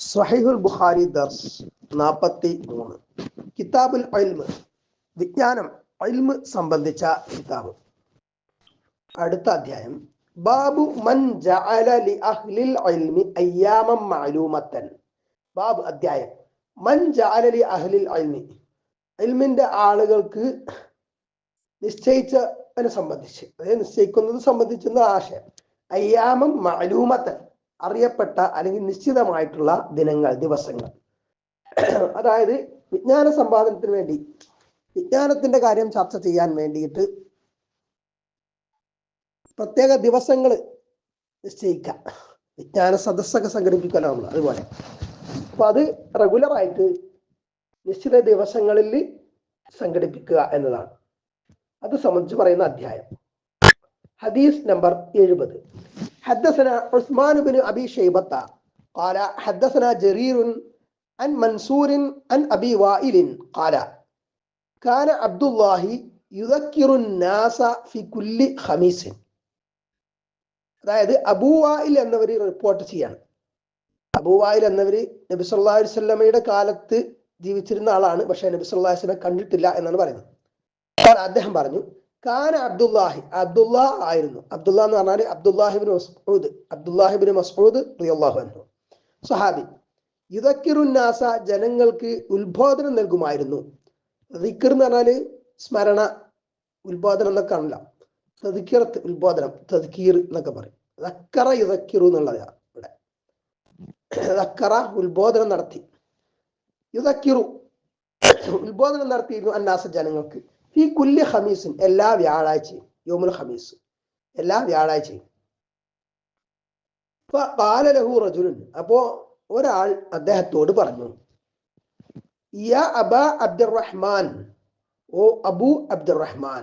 സഹിഹുൽ ബുഖാരി ദർസ് നാൽപ്പത്തി മൂന്ന് കിതാബുൽ അൽമ് വിജ്ഞാനം അൽമ് സംബന്ധിച്ച കിതാബ്. അടുത്ത അധ്യായം. ബാബു മൻ ജഅല ലി അഹ്ലിൽ ഇൽമി അയ്യാമം മഅലൂമത്തൻ. ബാബ് അധ്യായം. മൻ ജഅല ലി അഹ്ലിൽ ഇൽമി. ഇൽമിന്റെ ആളുകൾക്ക് നിശ്ചയിച്ചതിനെ സംബന്ധിച്ച് അതായത് നിശ്ചയിക്കുന്നത് സംബന്ധിച്ചുള്ള ആശയം. അയ്യാമം മഅലൂമത്തൻ. അറിയപ്പെട്ട അല്ലെങ്കിൽ നിശ്ചിതമായിട്ടുള്ള ദിനങ്ങൾ ദിവസങ്ങൾ. അതായത് വിജ്ഞാന സമ്പാദനത്തിന് വേണ്ടി വിജ്ഞാനത്തിന്റെ കാര്യം ചർച്ച ചെയ്യാൻ വേണ്ടിയിട്ട് പ്രത്യേക ദിവസങ്ങൾ നിശ്ചയിക്കാം വിജ്ഞാന സദസ്സൊക്കെ സംഘടിപ്പിക്കലോ നമ്മൾ അതുപോലെ. അപ്പൊ അത് റെഗുലർ ആയിട്ട് നിശ്ചിത ദിവസങ്ങളിൽ സംഘടിപ്പിക്കുക എന്നതാണ്. അത് സംബന്ധിച്ച് പറയുന്ന അധ്യായം. ഹദീസ് നമ്പർ എഴുപത്. حدثنا عثمان بن أبي شيبة قال حدثنا جرير عن منصور عن أبي وائل قال كان عبد الله يذكر الناس في كل خميس അതായത് അബൂവായിൽ എന്നവർ റിപ്പോർട്ട് ചെയ്യാണ് അബൂവായിൽ എന്നവർ നബി സല്ലാ വല്ലമയുടെ കാലത്ത് ജീവിച്ചിരുന്ന ആളാണ് പക്ഷെ നബി സല്ലാ വസ്ലമെ കണ്ടിട്ടില്ല എന്നാണ് പറയുന്നത് അപ്പോൾ അദ്ദേഹം പറഞ്ഞു കാന അബ്ദുല്ലാഹി അബ്ദുല്ലാ ആയിരുന്നു. അബ്ദുല്ല എന്ന് പറഞ്ഞാൽ അബ്ദുല്ലാഹിബിൻ മസ്ഊദ് അബ്ദുല്ലാഹിബിൻ മസ്ഊദ് റിയല്ലാഹു അൻഹു. സഹാബി യുദക്കിറുന്നാസ ജനങ്ങൾക്ക് ഉത്ബോധനം നൽകുമായിരുന്നു. ദിക്കർ എന്ന് പറഞ്ഞാൽ സ്മരണ ഉത്ബോധനം എന്നൊക്കെ ആണല്ലോ തദിക്കിറത്ത് ഉത്ബോധനം തദ്ക്കീർ എന്നൊക്കെ പറയും. റക്കറ യുദക്കിറു എന്നുള്ളതാണ് ഇവിടെ. റക്കറ ഉത്ബോധനം നടത്തി. യുദക്കിറു ഉത്ബോധനം നടത്തിയിരുന്നു അന്നാസ ജനങ്ങൾക്ക്. ഈ കുല്യ ഹമീസും എല്ലാ വ്യാഴാഴ്ചയും യോമുൽ ഹമീസ് എല്ലാ വ്യാഴാഴ്ചയും. ബാലലഹു റജുലുൻ അപ്പോ ഒരാൾ അദ്ദേഹത്തോട് പറഞ്ഞു യാ അബ അബ്ദുറഹ്മാൻ ഓ അബു അബ്ദുറഹ്മാൻ.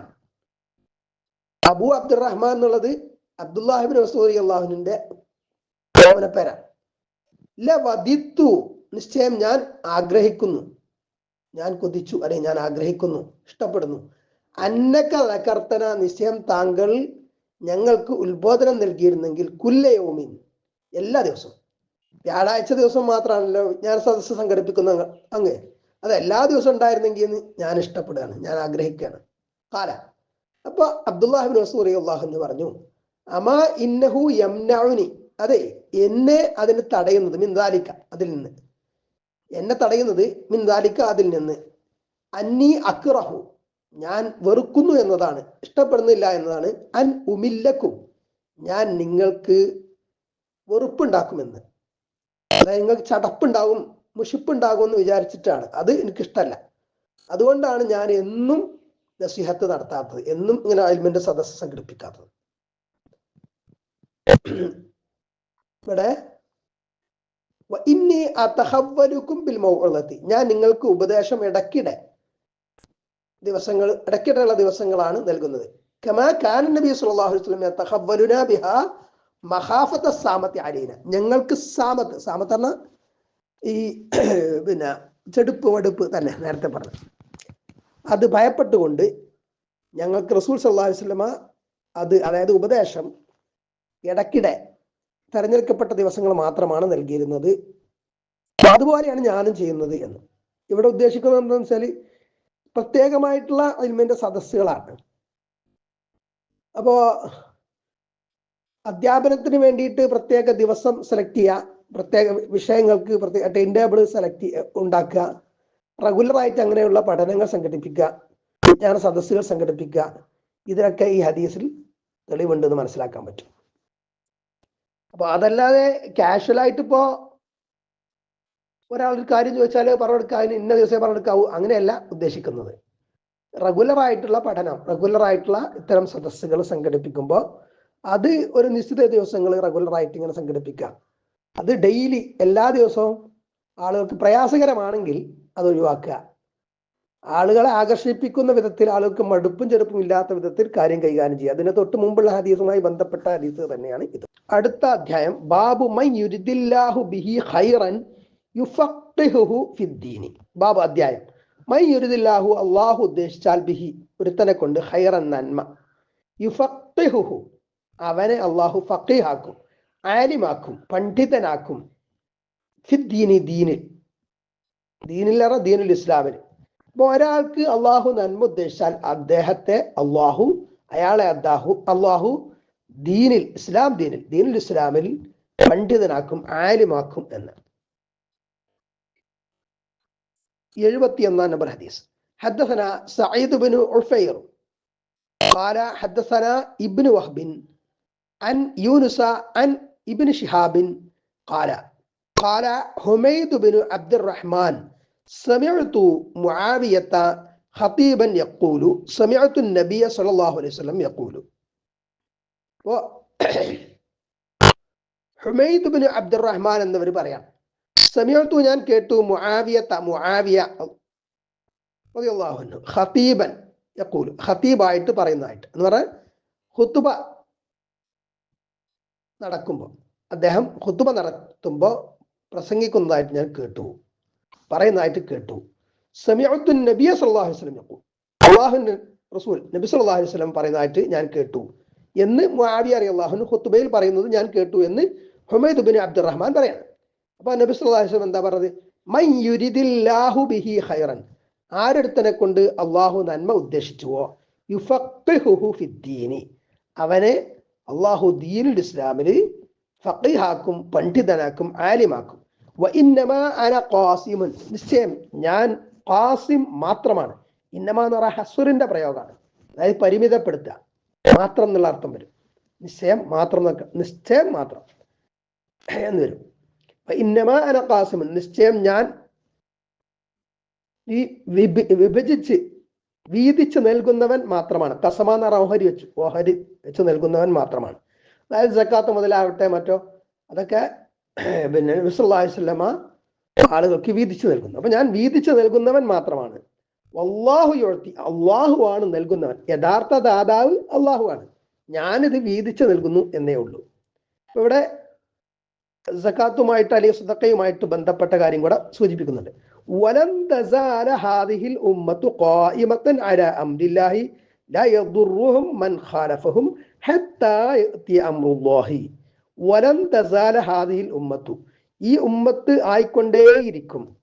അബു അബ്ദുറഹ്മാൻ എന്നുള്ളത് അബ്ദുല്ലാഹിബിൻ മസൂദി അള്ളാഹുവിന്റെ പേര ലവദിത്തു നിശ്ചയം ഞാൻ ആഗ്രഹിക്കുന്നു. ഞാൻ കൊതിച്ചു. അല്ലെ ഞാൻ ആഗ്രഹിക്കുന്നു. ഇഷ്ടപ്പെടുന്നു. അന്നക്ക ലക്കർത്തന നിശ്ചയം താങ്കൾ ഞങ്ങൾക്ക് ഉത്ബോധനം നൽകിയിരുന്നെങ്കിൽ കുല്ലയോമിൻ എല്ലാ ദിവസവും. വ്യാഴാഴ്ച ദിവസം മാത്രമാണല്ലോ ഞാൻ സദസ്സ് സംഘടിപ്പിക്കുന്ന അങ്ങ് അത് എല്ലാ ദിവസവും ഉണ്ടായിരുന്നെങ്കിൽ ഞാൻ ഇഷ്ടപ്പെടുകയാണ്. ഞാൻ ആഗ്രഹിക്കുകയാണ്. കാല. അപ്പൊ അബ്ദുല്ലാഹിബിൻ വസൂറി എന്ന് പറഞ്ഞു അമാ ഇന്നഹു യംനഉനി. അതെ എന്നെ അതിന് തടയുന്നത് മിന്താലിക്ക അതിൽ നിന്ന്. എന്നെ തടയുന്നത് മിന്താലിക്ക അതിൽ നിന്ന്. അന്നി അക്റഹു. ഞാൻ വെറുക്കുന്നു എന്നതാണ്. ഇഷ്ടപ്പെടുന്നില്ല എന്നതാണ്. അൻ ഉമില്ലക്കും. ഞാൻ നിങ്ങൾക്ക് വെറുപ്പുണ്ടാക്കുമെന്ന്. അതായത് നിങ്ങൾക്ക് ചടപ്പുണ്ടാകും മുഷിപ്പുണ്ടാകും എന്ന് വിചാരിച്ചിട്ടാണ്. അത് എനിക്കിഷ്ടമല്ല അതുകൊണ്ടാണ് ഞാൻ എന്നും നസിഹത്ത് നടത്താത്തത്. എന്നും ഇങ്ങനെ അയൽമെന്റ് സദസ്സ് സംഘടിപ്പിക്കാത്തത്. ഇവിടെ ഇന്നി അതഹവലുക്കും ബിൽ ഞാൻ നിങ്ങൾക്ക് ഉപദേശം ഇടയ്ക്കിടെ ദിവസങ്ങൾ ഇടയ്ക്കിടെയുള്ള ദിവസങ്ങളാണ് നൽകുന്നത്. കമാ കാന നബി സല്ലല്ലാഹു അലൈഹി വസല്ലം യതഹവലുനാ ബിഹാ ഞങ്ങൾക്ക് സാമത്ത് സാമത്ത് എന്ന ഈ പിന്നെ ചെടുപ്പ് വടുപ്പ് തന്നെ നേരത്തെ പറഞ്ഞു അത് ഭയപ്പെട്ടുകൊണ്ട് ഞങ്ങൾക്ക് റസൂൽ സല്ലല്ലാഹു അലൈഹി വസല്ലമ അത് അതായത് ഉപദേശം ഇടയ്ക്കിടെ തെരഞ്ഞെടുക്കപ്പെട്ട ദിവസങ്ങൾ മാത്രമാണ് നൽകിയിരുന്നത്. അതുപോലെയാണ് ഞാനും ചെയ്യുന്നത് എന്ന്. ഇവിടെ ഉദ്ദേശിക്കുന്നത് എന്താണെന്ന് വെച്ചാൽ പ്രത്യേകമായിട്ടുള്ള അതിന്മേന്റെ സദസ്സുകളാണ്. അപ്പോ അധ്യാപനത്തിന് വേണ്ടിയിട്ട് പ്രത്യേക ദിവസം സെലക്ട് ചെയ്യുക പ്രത്യേക വിഷയങ്ങൾക്ക് പ്രത്യേക ടൈം ടേബിൾ സെലക്ട് ഉണ്ടാക്കുക റെഗുലറായിട്ട് അങ്ങനെയുള്ള പഠനങ്ങൾ സംഘടിപ്പിക്കുക വിജ്ഞാന സദസ്സുകൾ സംഘടിപ്പിക്കുക. ഇതിനൊക്കെ ഈ ഹദീസിൽ തെളിവുണ്ടെന്ന് മനസ്സിലാക്കാൻ പറ്റും. അപ്പൊ അതല്ലാതെ കാഷ്വലായിട്ട് ഇപ്പോ ഒരാളൊരു ഒരു കാര്യം ചോദിച്ചാൽ പറഞ്ഞെടുക്കുക അതിന് ഇന്ന ദിവസമേ പറഞ്ഞെടുക്കാവൂ അങ്ങനെയല്ല ഉദ്ദേശിക്കുന്നത്. റെഗുലർ ആയിട്ടുള്ള പഠനം റെഗുലർ ആയിട്ടുള്ള ഇത്തരം സദസ്സുകൾ സംഘടിപ്പിക്കുമ്പോൾ അത് ഒരു നിശ്ചിത ദിവസങ്ങൾ റെഗുലർ ആയിട്ട് ഇങ്ങനെ സംഘടിപ്പിക്കുക. അത് ഡെയിലി എല്ലാ ദിവസവും ആളുകൾക്ക് പ്രയാസകരമാണെങ്കിൽ അത് ഒഴിവാക്കുക. ആളുകളെ ആകർഷിപ്പിക്കുന്ന വിധത്തിൽ ആളുകൾക്ക് മടുപ്പും ചെറുപ്പും ഇല്ലാത്ത വിധത്തിൽ കാര്യം കൈകാര്യം ചെയ്യുക. അതിന് തൊട്ട് മുമ്പുള്ള ഹദീസുമായി ബന്ധപ്പെട്ട ഹദീസ് തന്നെയാണ് ഇത്. അടുത്ത അധ്യായം ബാബു മൈ യുരിദില്ലാഹു ബിഹി ഖൈറൻ യുഫഖിഹുഹു ഫിദ്ദീനി. ബാബു അധ്യായം മൈ യുരിദില്ലാഹു അള്ളാഹു ഉദ്ദേശിച്ചാൽ ബിഹി ഒരുത്തനെ കൊണ്ട് ഹൈറൻ നന്മ യുഫഖിഹുഹു. അവനെ അള്ളാഹു ഫഖീഹാക്കും ആലിമാക്കും പണ്ഡിതനാക്കും ഫിദ്ദീനി ദീനിൽ. ദീനിലറ ദീനുൽ ഇസ്ലാമിൽ. അപ്പൊ ഒരാൾക്ക് അള്ളാഹു നന്മ ഉദ്ദേശിച്ചാൽ അദ്ദേഹത്തെ അള്ളാഹു അയാളെ അദ്ദാഹു അള്ളാഹു ദീനിൽ ഇസ്ലാം ദീനിൽ ദീനുൽ ഇസ്ലാമിൽ പണ്ഡിതനാക്കും ആലിമാക്കും എന്ന് എഴുപത്തി ഒന്നാം നമ്പർ ഹദീസ് حدثنا سعيد بن عفير قال حدثنا ابن وهب عن يونس عن ابن شهاب قال قال حميد بن عبد الرحمن സമയത്തു മുആവിയത്ത ഹത്തീബൻ യക്കൂലു സമയത്തു നബിയ സല്ലല്ലാഹു അലൈഹി വസല്ലം യക്കൂലു അപ്പോ ഹുമൈദ് ബിൻ അബ്ദുറഹ്മാൻ എന്നവർ പറയാം. സമയത്തു ഞാൻ കേട്ടു മുആവിയത്ത മുആവിയ റളിയല്ലാഹു അൻഹു ഖതീബൻ യക്കൂലു ഹത്തീബായിട്ട് പറയുന്നതായിട്ട്. എന്ന് പറഞ്ഞാൽ ഹുത്തുബ നടക്കുമ്പോൾ അദ്ദേഹം ഹുത്തുബ നടത്തുമ്പോൾ പ്രസംഗിക്കുന്നതായിട്ട് ഞാൻ കേട്ടു. പറയുന്നതായിട്ട് കേട്ടു. സമയത്തു നബിയ സല്ലല്ലാഹു അലൈഹി വസല്ലം യഖൂൽ. റസൂൽ നബി സല്ലല്ലാഹു അലൈഹി വസല്ലം പറയുന്നതായിട്ട് ഞാൻ കേട്ടു. എന്ന് മുആവിയ റളിയല്ലാഹു ഖുത്ബയിൽ പറയുന്നത് ഞാൻ കേട്ടു എന്ന് ഹുമൈദ് ബിൻ അബ്ദുറഹ്മാൻ പറയാണ്. അപ്പൊ നബി സല്ലല്ലാഹു അലൈഹി വസല്ലം എന്താ പറഞ്ഞത്? മൻ യുരിദില്ലാഹു ബിഹി ഖൈറൻ. ആരെടുത്തനെ കൊണ്ട് അള്ളാഹു നന്മ ഉദ്ദേശിച്ചുവോ? യുഫഖിഹുഹു ഫിദ്ദീനി. അവനെ അള്ളാഹു ദീനുൽ ഇസ്ലാമിൽ ഫഖീഹാക്കും പണ്ഡിതനാക്കും ആലിമാക്കും. അന നിശ്ചയം ഞാൻ ഖാസിം മാത്രമാണ്. ഇന്നമ എന്ന് പറഞ്ഞാൽ ഹസുറിന്റെ പ്രയോഗമാണ്. അതായത് പരിമിതപ്പെടുത്തുക. മാത്രം എന്നുള്ള അർത്ഥം വരും. നിശ്ചയം മാത്രം നിശ്ചയം മാത്രം. എന്ന് വരും. ഇന്നമ അന ഖാസിമുൻ. നിശ്ചയം ഞാൻ ഈ വിഭ- വിഭജിച്ച് വീതിച്ച് നൽകുന്നവൻ മാത്രമാണ്. കസമ പറഞ്ഞ ഓഹരി വെച്ചു. ഓഹരി വെച്ച് നൽകുന്നവൻ മാത്രമാണ്. അതായത് ജക്കാത്ത് മുതലാവട്ടെ മറ്റോ അതൊക്കെ പിന്നെ വിസുല്ലാസ്ലമ ആളുകൾക്ക് വീതിച്ചു നൽകുന്നു. അപ്പൊ ഞാൻ വീതിച്ചു നൽകുന്നവൻ മാത്രമാണ്. അള്ളാഹു യുഴത്തി അള്ളാഹു ആണ് നൽകുന്നവൻ. യഥാർത്ഥ ദാതാവ് അള്ളാഹു ആണ്. ഞാനിത് വീതിച്ചു നൽകുന്നു എന്നേ ഉള്ളൂ. ഇവിടെ സക്കാത്തുമായിട്ട് അല്ലെങ്കിൽ സുതക്കയുമായിട്ട് ബന്ധപ്പെട്ട കാര്യം കൂടെ സൂചിപ്പിക്കുന്നുണ്ട്. വലം ഹാദിഹിൽ ഉമ്മത്തു ഖായിമത്തൻ മൻ ഖാലഫഹും ഹത്താ അംറുല്ലാഹി. വലം തസാല ഹാദിഹിൽ ഉമ്മത്തു. ഈ ഉമ്മത്ത് ആയിക്കൊണ്ടേയിരിക്കും.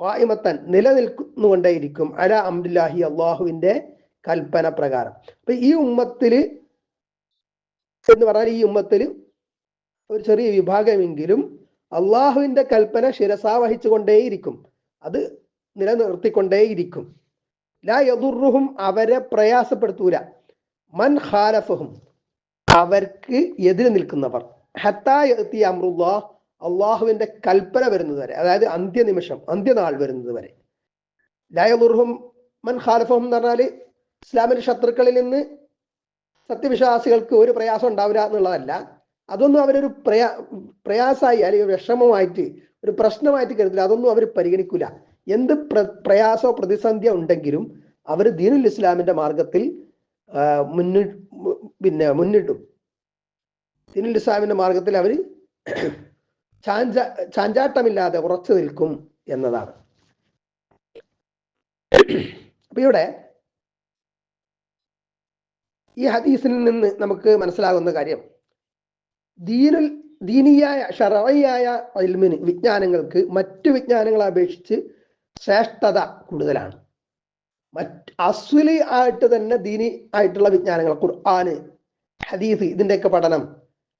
ഖായിമത്തൻ നിലനിൽക്കുന്നുകൊണ്ടേയിരിക്കും. അല അംരില്ലാഹി അള്ളാഹുവിന്റെ കൽപ്പന പ്രകാരം. അപ്പൊ ഈ ഉമ്മത്തിൽ എന്ന് പറഞ്ഞാൽ ഈ ഉമ്മത്തിൽ ഒരു ചെറിയ വിഭാഗമെങ്കിലും അള്ളാഹുവിന്റെ കൽപ്പന ശിരസാ വഹിച്ചുകൊണ്ടേയിരിക്കും അത് നിലനിർത്തിക്കൊണ്ടേയിരിക്കും. ലാ അവരെ പ്രയാസപ്പെടുത്തൂല. മൻ ഖാലഫഹും. അവർക്ക് എതിര് നിൽക്കുന്നവർ. ഹത്താ അമ്രുല്ലാ അള്ളാഹുവിന്റെ കൽപ്പന വരുന്നത് വരെ അതായത് അന്ത്യനിമിഷം അന്ത്യനാൾ വരുന്നത് വരെ. ലയലുർഹും മൻ ഖാലഫഹും എന്ന് പറഞ്ഞാൽ ഇസ്ലാമിന്റെ ശത്രുക്കളിൽ നിന്ന് സത്യവിശ്വാസികൾക്ക് ഒരു പ്രയാസം ഉണ്ടാവില്ല എന്നുള്ളതല്ല. അതൊന്നും അവരൊരു പ്രയാ പ്രയാസമായി അല്ലെങ്കിൽ വിഷമമായിട്ട് ഒരു പ്രശ്നമായിട്ട് കരുതില്ല. അതൊന്നും അവർ പരിഗണിക്കില്ല എന്ത് പ്ര പ്രയാസോ പ്രതിസന്ധിയോ ഉണ്ടെങ്കിലും അവർ ദീനുൽ ഇസ്ലാമിന്റെ മാർഗത്തിൽ മുന്നിട്ട് മുന്നി പിന്നെ മുന്നിട്ടും ദീനുൽ ഇസ്ലാമിന്റെ മാർഗത്തിൽ അവർ ചാഞ്ച ചാഞ്ചാട്ടമില്ലാതെ ഉറച്ചു നിൽക്കും എന്നതാണ്. അപ്പൊ ഇവിടെ ഈ ഹദീസിൽ നിന്ന് നമുക്ക് മനസ്സിലാകുന്ന കാര്യം ദീനുൽ ദീനിയായ ഷറയായ ഇൽമിന് വിജ്ഞാനങ്ങൾക്ക് മറ്റു വിജ്ഞാനങ്ങളെ അപേക്ഷിച്ച് ശ്രേഷ്ഠത കൂടുതലാണ്. മറ്റ് അസ്വലി ആയിട്ട് തന്നെ ദീനി ആയിട്ടുള്ള വിജ്ഞാനങ്ങൾ ഖുർആന് ഹദീസ് ഇതിന്റെയൊക്കെ പഠനം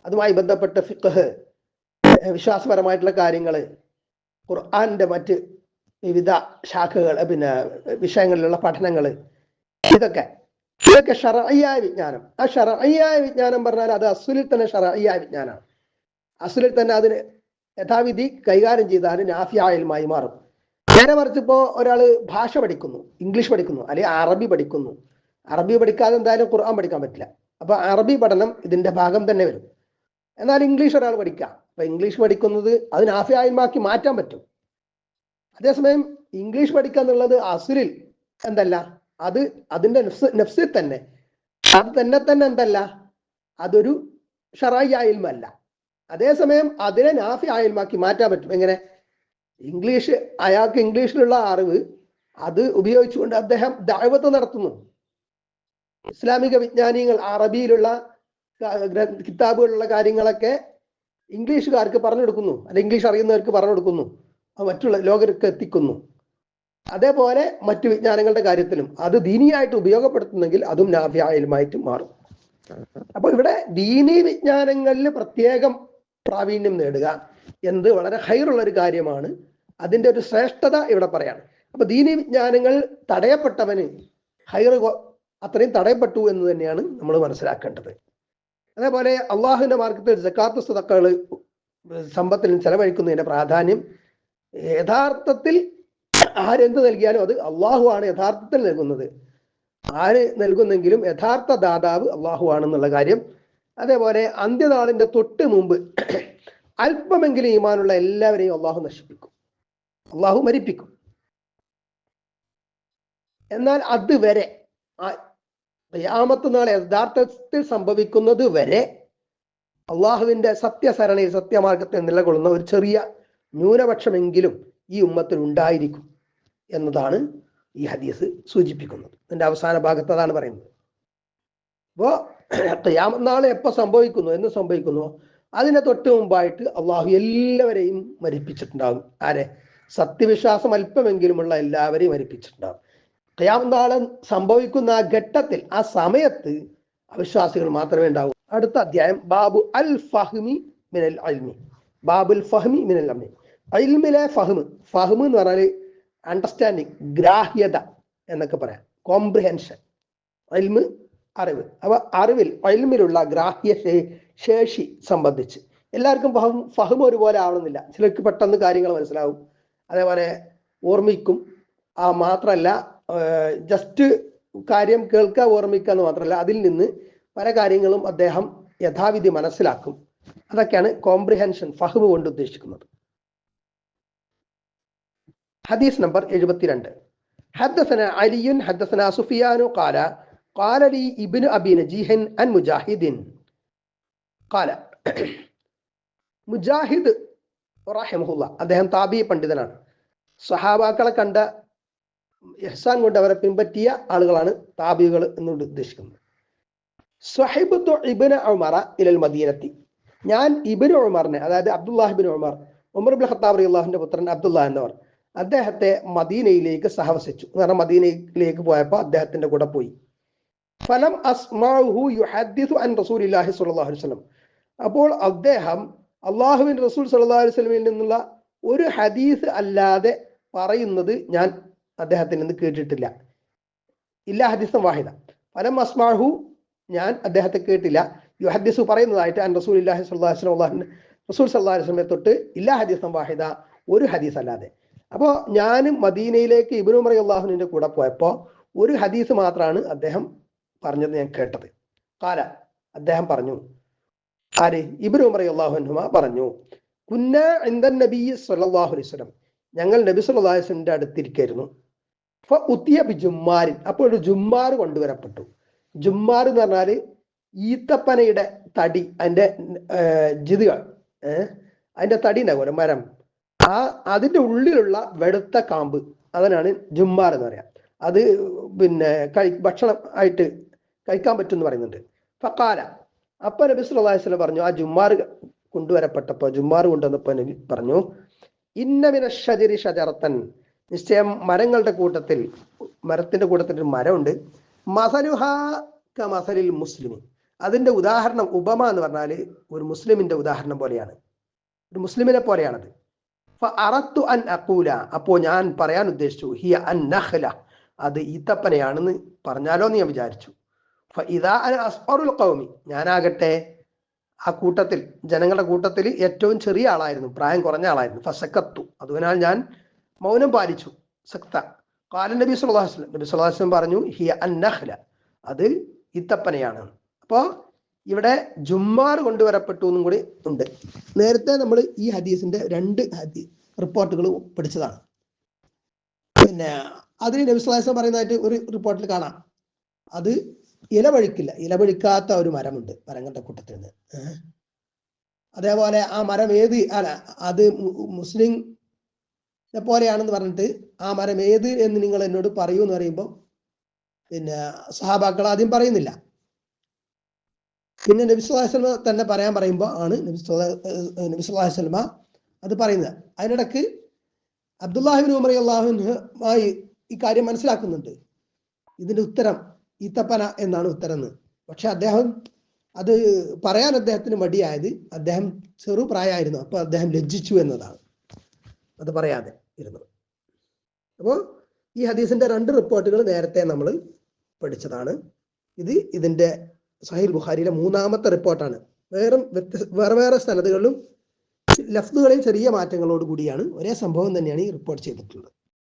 അതുമായി ബന്ധപ്പെട്ട ഫിഖ് വിശ്വാസപരമായിട്ടുള്ള കാര്യങ്ങൾ ഖുർആന്റെ മറ്റ് വിവിധ ശാഖകൾ പിന്നെ വിഷയങ്ങളിലുള്ള പഠനങ്ങൾ ഇതൊക്കെ. ഇതൊക്കെ ഷറയ്യായ വിജ്ഞാനം. ആ ഷറയ്യായ വിജ്ഞാനം പറഞ്ഞാൽ അത് അസുലിൽ തന്നെ ഷറയ്യായ വിജ്ഞാനമാണ്. അസുലിൽ തന്നെ അതിന് യഥാവിധി കൈകാര്യം ചെയ്താൽ നാഫിയായലുമായി മാറും. നേരെ മറിച്ചിപ്പോ ഒരാൾ ഭാഷ പഠിക്കുന്നു ഇംഗ്ലീഷ് പഠിക്കുന്നു അല്ലെങ്കിൽ അറബി പഠിക്കുന്നു. അറബി പഠിക്കാതെ എന്തായാലും ഖുർആൻ പഠിക്കാൻ പറ്റില്ല. അപ്പൊ അറബി പഠനം ഇതിന്റെ ഭാഗം തന്നെ വരും. എന്നാൽ ഇംഗ്ലീഷ് ഒരാൾ പഠിക്കാം. അപ്പൊ ഇംഗ്ലീഷ് പഠിക്കുന്നത് അതിന് ആഫിയായ്മാക്കി മാറ്റാൻ പറ്റും. അതേസമയം ഇംഗ്ലീഷ് പഠിക്കുക എന്നുള്ളത് അസുലിൽ എന്തല്ല? അത് അതിന്റെ നെഫ്സിൽ തന്നെ. അത് തന്നെ തന്നെ എന്തല്ല? അതൊരു ഷറായി ആയിൽമല്ല. അതേസമയം അതിനെ നാഫി ആയിൽമാക്കി മാറ്റാൻ പറ്റും. എങ്ങനെ? ഇംഗ്ലീഷ് അയാൾക്ക് ഇംഗ്ലീഷിലുള്ള അറിവ് അത് ഉപയോഗിച്ചുകൊണ്ട് അദ്ദേഹം ദൈവത്ത് നടത്തുന്നു. ഇസ്ലാമിക വിജ്ഞാനികൾ അറബിയിലുള്ള ക- ഗ്ര- കിതാബുകളുള്ള കാര്യങ്ങളൊക്കെ ഇംഗ്ലീഷുകാർക്ക് പറഞ്ഞു കൊടുക്കുന്നു അല്ലെ ഇംഗ്ലീഷ് അറിയുന്നവർക്ക് പറഞ്ഞു കൊടുക്കുന്നു മറ്റുള്ള ലോകർക്ക് എത്തിക്കുന്നു. അതേപോലെ മറ്റു വിജ്ഞാനങ്ങളുടെ കാര്യത്തിലും അത് ദീനിയായിട്ട് ഉപയോഗപ്പെടുത്തുന്നെങ്കിൽ അതും നാഭ്യായലുമായിട്ട് മാറും. അപ്പൊ ഇവിടെ ദീനി വിജ്ഞാനങ്ങളിൽ പ്രത്യേകം പ്രാവീണ്യം നേടുക എന്നത് വളരെ ഹൈറുള്ള ഒരു കാര്യമാണ്. അതിന്റെ ഒരു ശ്രേഷ്ഠത ഇവിടെ പറയാണ്. അപ്പൊ ദീനി വിജ്ഞാനങ്ങൾ തടയപ്പെട്ടവന് ഹൈറ് അത്രയും തടയപ്പെട്ടു എന്ന് തന്നെയാണ് നമ്മൾ മനസ്സിലാക്കേണ്ടത്. അതേപോലെ അള്ളാഹുവിന്റെ മാർഗത്തിൽ ജക്കാത്ത് സുതക്കൾ സമ്പത്തിൽ ചെലവഴിക്കുന്നതിന്റെ പ്രാധാന്യം. യഥാർത്ഥത്തിൽ ആരെന്ത് നൽകിയാലും അത് അള്ളാഹു ആണ് യഥാർത്ഥത്തിൽ നൽകുന്നത്. ആര് നൽകുന്നെങ്കിലും യഥാർത്ഥ ദാതാവ് അള്ളാഹു ആണെന്നുള്ള കാര്യം. അതേപോലെ അന്ത്യനാളിന്റെ തൊട്ട് മുമ്പ് അല്പമെങ്കിലും ഈമാനുള്ള എല്ലാവരെയും അള്ളാഹു നശിപ്പിക്കും. അള്ളാഹു മരിപ്പിക്കും. എന്നാൽ അതുവരെ യാമത്ത് നാളെ യഥാർത്ഥത്തിൽ സംഭവിക്കുന്നത് വരെ അള്ളാഹുവിന്റെ സത്യസരണി സത്യമാർഗത്തിൽ നിലകൊള്ളുന്ന ഒരു ചെറിയ ന്യൂനപക്ഷമെങ്കിലും ഈ ഉമ്മത്തിൽ ഉണ്ടായിരിക്കും എന്നതാണ് ഈ ഹദീസ് സൂചിപ്പിക്കുന്നത്. അതിന്റെ അവസാന ഭാഗത്ത് അതാണ് പറയുന്നത്. അപ്പോ നാളെ എപ്പോ സംഭവിക്കുന്നു എന്ന് സംഭവിക്കുന്നു അതിനെ തൊട്ട് മുമ്പായിട്ട് അള്ളാഹു എല്ലാവരെയും മരിപ്പിച്ചിട്ടുണ്ടാകും. ആരെ? സത്യവിശ്വാസം അല്പമെങ്കിലുമുള്ള എല്ലാവരെയും മരിപ്പിച്ചിട്ടുണ്ടാകും. ഖയാമനാളെ സംഭവിക്കുന്ന ആ ഘട്ടത്തിൽ ആ സമയത്ത് അവിശ്വാസികൾ മാത്രമേ ഉണ്ടാവൂ. അടുത്ത അധ്യായം ബാബു അൽ ഫഹ്മി മിനൽ അൽമി. ബാബുൽ ഫഹ്മി മിനൽ അൽമി. അൽമിലെ ഫഹ്മ് ഫഹ്മ് എന്ന് പറഞ്ഞാൽ അണ്ടർസ്റ്റാൻഡിങ് ഗ്രാഹ്യത എന്നൊക്കെ പറയാം. കോംപ്രിഹെൻഷൻ അൽമ് അറിവ്. അവ അറിവിൽ അൽമിലുള്ള ഗ്രാഹ്യ ശേഷി സംബന്ധിച്ച്. എല്ലാവർക്കും ഫഹം ഫഹം ഒരുപോലെ ആവണമെന്നില്ല. ചിലർക്ക് പെട്ടെന്ന് കാര്യങ്ങൾ മനസ്സിലാവും. അതേപോലെ ഓർമ്മിക്കും. ആ മാത്രമല്ല ജസ്റ്റ് കാര്യം കേൾക്കുക ഓർമ്മിക്കുക എന്ന് മാത്രമല്ല അതിൽ നിന്ന് പല കാര്യങ്ങളും അദ്ദേഹം യഥാവിധി മനസ്സിലാക്കും അതൊക്കെയാണ് കോംപ്രിഹെൻഷൻ ഫഹ്മ് കൊണ്ട് ഉദ്ദേശിക്കുന്നത് ഹദീസ് നമ്പർ എഴുപത്തിരണ്ട് حدثنا علي حدثنا سفيان قال قال لي ابن ابي نجيح عن مجاهد قال മുജാഹിദ് റഹിമഹുല്ല അദ്ദേഹം താബി പണ്ഡിതനാണ് സഹാബാക്കളെ കണ്ട ഇഹ്സാൻ കൊണ്ട് അവരെ പിൻപറ്റിയ ആളുകളാണ് താബികൾ എന്നുകൊണ്ട് ഉദ്ദേശിക്കുന്നത്. സ്വഹിബത്തു ഇബിന് ഉമറ ഇലൽ മദീനത്തി. ഞാൻ ഇബിന് ഉമറിനെ അതായത് Abdullah ibn Umar Umar ibn Khattab അള്ളാഹുവിന്റെ പുത്രൻ അബ്ദുല്ലാ എന്നവർ അദ്ദേഹത്തെ മദീനയിലേക്ക് സഹവസിച്ചു. എന്ന് പറഞ്ഞാൽ മദീനയിലേക്ക് പോയപ്പോൾ അദ്ദേഹത്തിന്റെ കൂടെ പോയി. ഫലം അസ്മാഹു യുഹദ്ദിസു അൻ റസൂലില്ലാഹി സ്വല്ലല്ലാഹു അലൈഹി വസല്ലം. അപ്പോൾ അദ്ദേഹം അള്ളാഹുവിൻ റസൂൽ സല്ലല്ലാഹു അലൈഹി നിന്നുള്ള ഒരു ഹദീസ് അല്ലാതെ പറയുന്നത് ഞാൻ അദ്ദേഹത്തിൽ നിന്ന് കേട്ടിട്ടില്ല. ഇല്ല ഹദീസം വാഹിദ. ഫലം അസ്മാഹു ഞാൻ അദ്ദേഹത്തെ കേട്ടില്ല. യു ഹദീസു പറയുന്നതായിട്ട് അൻ റസൂൽ ഇല്ലാഹി അലൈഹി വസല്ലം റസൂൽ സല്ലല്ലാഹു വസ്ലമെ തൊട്ട് ഇല്ല ഹദീസം വാഹിദ ഒരു ഹദീസ് അല്ലാതെ അപ്പോൾ ഞാൻ മദീനയിലേക്ക് ഇബ്നു മറി അള്ളാഹുവിന്റെ കൂടെ പോയപ്പോൾ ഒരു ഹദീസ് മാത്രമാണ് അദ്ദേഹം പറഞ്ഞത് ഞാൻ കേട്ടത്. കാല അദ്ദേഹം പറഞ്ഞു ആര്? ഇബ്നു മറി അള്ളാഹുനുമ പറഞ്ഞു കുന്ന ഇന്ദൻ നബി സല്ലല്ലാഹു അലൈഹി ഞങ്ങൾ നബി വസല്ലമിന്റെ അടുത്തിരിക്കായിരുന്നു. ഉത്തിയ ബി ജുമ്മാരിൻ അപ്പോൾ ഒരു ജുമ്മാർ കൊണ്ടുവരപ്പെട്ടു. ജുമ്മാർ എന്ന് പറഞ്ഞാൽ ഈത്തപ്പനയുടെ തടി അതിന്റെ ജിതുകൾ അതിന്റെ തടി ഉണ്ടാകുമല്ലോ മരം. ആ അതിന്റെ ഉള്ളിലുള്ള വെളുത്ത കാമ്പ് അതിനാണ് ജുമ്മാർ എന്ന് പറയാം. അത് പിന്നെ കഴി ഭക്ഷണം ആയിട്ട് കഴിക്കാൻ പറ്റും എന്ന് പറയുന്നുണ്ട്. ഫക്കാല അപ്പൊ നബി വസല്ലം പറഞ്ഞു ആ ജുമ്മാർ കൊണ്ടുവരപ്പെട്ടപ്പോ ജുമ്മാർ കൊണ്ടുവന്നപ്പോ നബി പറഞ്ഞു ഇന്നമിന ഷജരി ഷജറത്തൻ നിശ്ചയം മരങ്ങളുടെ കൂട്ടത്തിൽ മരത്തിന്റെ കൂട്ടത്തിൽ ഒരു മരമുണ്ട്. മസലുഹ ക മസലിൽ മുസ്ലിം. അതിന്റെ ഉദാഹരണം ഉപമ എന്ന് പറഞ്ഞാൽ ഒരു മുസ്ലിമിന്റെ ഉദാഹരണം പോലെയാണ്. ഒരു മുസ്ലിമിനെ പോലെയാണത്. അറത്തു അൻ അക്കൂല. അപ്പോ ഞാൻ പറയാൻ ഉദ്ദേശിച്ചു ഹിയ അൻ നഹ്ല. അത് ഈത്തപ്പനയാണെന്ന് പറഞ്ഞാലോ എന്ന് ഞാൻ വിചാരിച്ചു. ഇതാ അൻ അസ്ഫറുൽ കൗമി ഞാനാകട്ടെ ആ കൂട്ടത്തിൽ ജനങ്ങളുടെ കൂട്ടത്തിൽ ഏറ്റവും ചെറിയ ആളായിരുന്നു പ്രായം കുറഞ്ഞ ആളായിരുന്നു. ഫസക്കത്തു അതിനാൽ ഞാൻ മൗനം പാലിച്ചു. സക്ത. കാലൻ നബി സുല്ലാഹു വസ്ലം നബി സുല്ലാഹു വസ്ലം പറഞ്ഞു ഹിയ അൻ നഹ്ല അത് ഇത്തപ്പനയാണ് അപ്പോ ഇവിടെ ജുമ്മാർ കൊണ്ടുവരപ്പെട്ടു എന്നും കൂടി ഉണ്ട്. നേരത്തെ നമ്മൾ ഈ ഹദീസിന്റെ രണ്ട് ഹദീ റിപ്പോർട്ടുകൾ പഠിച്ചതാണ്. പിന്നെ അതിന് വസല്ലം പറയുന്നതായിട്ട് ഒരു റിപ്പോർട്ടിൽ കാണാം. അത് ഇലവഴിക്കില്ല ഇലവഴിക്കാത്ത ഒരു മരമുണ്ട് മരങ്ങളുടെ കൂട്ടത്തിൽ നിന്ന്. അതേപോലെ ആ മരം ഏത് അല്ല അത് മുസ്ലിം പോലെയാണെന്ന് പറഞ്ഞിട്ട് ആ മരം ഏത് എന്ന് നിങ്ങൾ എന്നോട് പറയൂ എന്ന് പറയുമ്പോൾ പിന്നെ സഹാബാക്കൾ ആദ്യം പറയുന്നില്ല. പിന്നെ നബി അലൈഹി തന്നെ പറയാൻ പറയുമ്പോൾ ആണ് നബി വസല്ലമ അത് പറയുന്നത്. അതിനിടക്ക് അബ്ദുല്ലാഹിബിൻ ഉമർ അള്ളാഹുമായി ഈ കാര്യം മനസ്സിലാക്കുന്നുണ്ട്. ഇതിന്റെ ഉത്തരം ഈത്തപ്പന എന്നാണ് ഉത്തരം എന്ന് പക്ഷെ അദ്ദേഹം അത് പറയാൻ അദ്ദേഹത്തിന് മടിയായത് അദ്ദേഹം ചെറുപ്രായമായിരുന്നു അപ്പൊ അദ്ദേഹം ലജ്ജിച്ചു എന്നതാണ്. അത് പറയാതെ ഇരുന്നത്. അപ്പോൾ ഈ ഹദീസിന്റെ രണ്ട് റിപ്പോർട്ടുകൾ നേരത്തെ നമ്മൾ പഠിച്ചതാണ്. ഇത് ഇതിന്റെ സഹിൽ ബുഖാരിയിലെ മൂന്നാമത്തെ റിപ്പോർട്ടാണ് വേറെ വേറെ വേറെ സ്ഥലത്തുകളിലും ലഫ്തുകളിൽ ചെറിയ മാറ്റങ്ങളോട് കൂടിയാണ് ഒരേ സംഭവം തന്നെയാണ് ഈ റിപ്പോർട്ട് ചെയ്തിട്ടുള്ളത്.